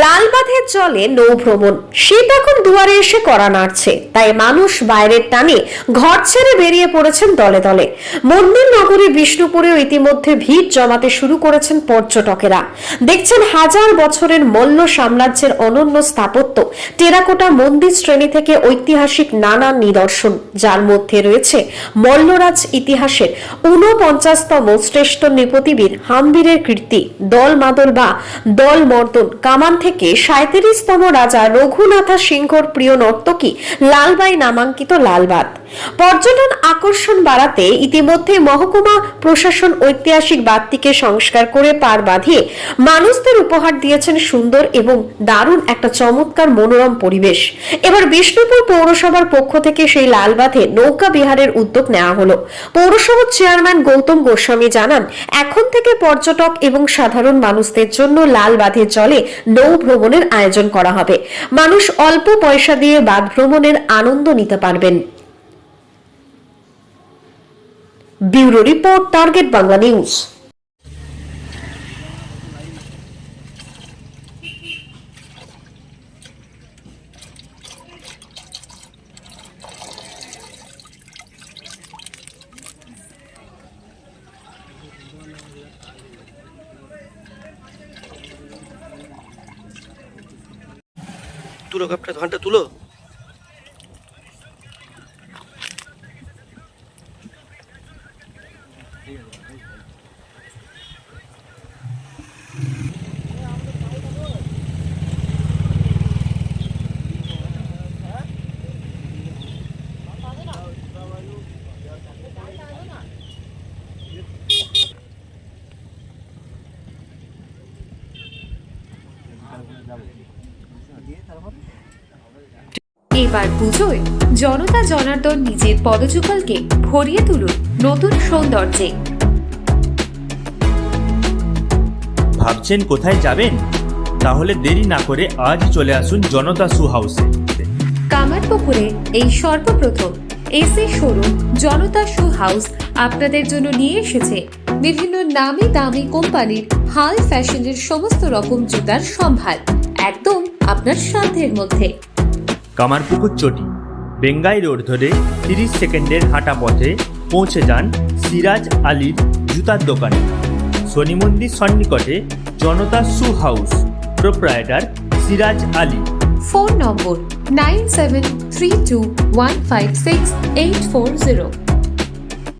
লালবাঁধে চলে নৌভ্রমণ। শীত এখন দুয়ারে এসে করা নাড়ছে। তাই মানুষ বাইরের টানে ঘর ছেড়ে বেরিয়ে পড়েছেন দলে দলে। মন্দির নগরী বিষ্ণুপুরেও ইতিমধ্যে ভিড় জমাতে শুরু করেছেন পর্যটকেরা। দেখছেন হাজার বছরের মল্ল সাম্রাজ্যের অনন্য স্থাপত্য। টেরাকোটা মন্দির শ্রেণি থেকে ঐতিহাসিক নানা নিদর্শন। যার মধ্যে রয়েছে মল্লরাজ ইতিহাসের ঊনপঞ্চাশতম শ্রেষ্ঠ নৃপতিবীর হাম্বীরের কীর্তি। দল মাদল বা দল মর্দন কামান থেকে সাঁত্রিশতম রাজা রঘুনাথা সিংহর প্রিয় নর্তকী লালবাই নামাঙ্কিত লালবাত পর্যটন আকর্ষণ বাড়াতে ইতিমধ্যে মহকুমা প্রশাসন ঐতিহাসিক বাতটিকে সংস্কার করে পার বাঁধিয়ে মানুষদের উপহার দিয়েছেন সুন্দর এবং দারুণ একটা চমৎকার মনোরম পরিবেশ। এবার বিষ্ণুপুর পৌরসভার পক্ষ থেকে সেই লালবাঁধে নৌকা বিহারের উদ্যোগ নেওয়া হলো। পৌরসভার চেয়ারম্যান গৌতম গোস্বামী জানান, এখন থেকে পর্যটক এবং সাধারণ মানুষদের জন্য লাল বাঁধের জলে নৌ ভ্রমণের আয়োজন করা হবে। মানুষ অল্প পয়সা দিয়ে বাঁধ ভ্রমণের আনন্দ নিতে পারবেন। Bureau report target Bangla news. তুলো কাপটা ধানটা তুলো। এবার পুজোয় জনতা জনার্দন নিজের পদযুগলকে ভরিয়ে তুলুন নতুন সৌন্দর্যে। ভাবছেন কোথায় যাবেন? তাহলে দেরি না করে আজ চলে আসুন জনতা সু হাউসে। কামারপুকুরে এই সর্বপ্রথম AC showroom Janata shoe house আপনাদের জন্য নিয়ে এসেছে বিভিন্ন নামি দামি কোম্পানির হাই ফ্যাশনের সমস্ত রকম জুতার সম্ভার একদম আপনার সাধ্যের মধ্যে। কামারপুকুর চটি বেঙ্গাই রোড ধরে তিরিশ সেকেন্ডের হাঁটা পথে পৌঁছে যান সিরাজ আলীর জুতার দোকানে। শনি মন্দির সন্নিকটে Janata shoe house proprietor Siraj Ali. Phone number nine seven three two one five six eight four zero.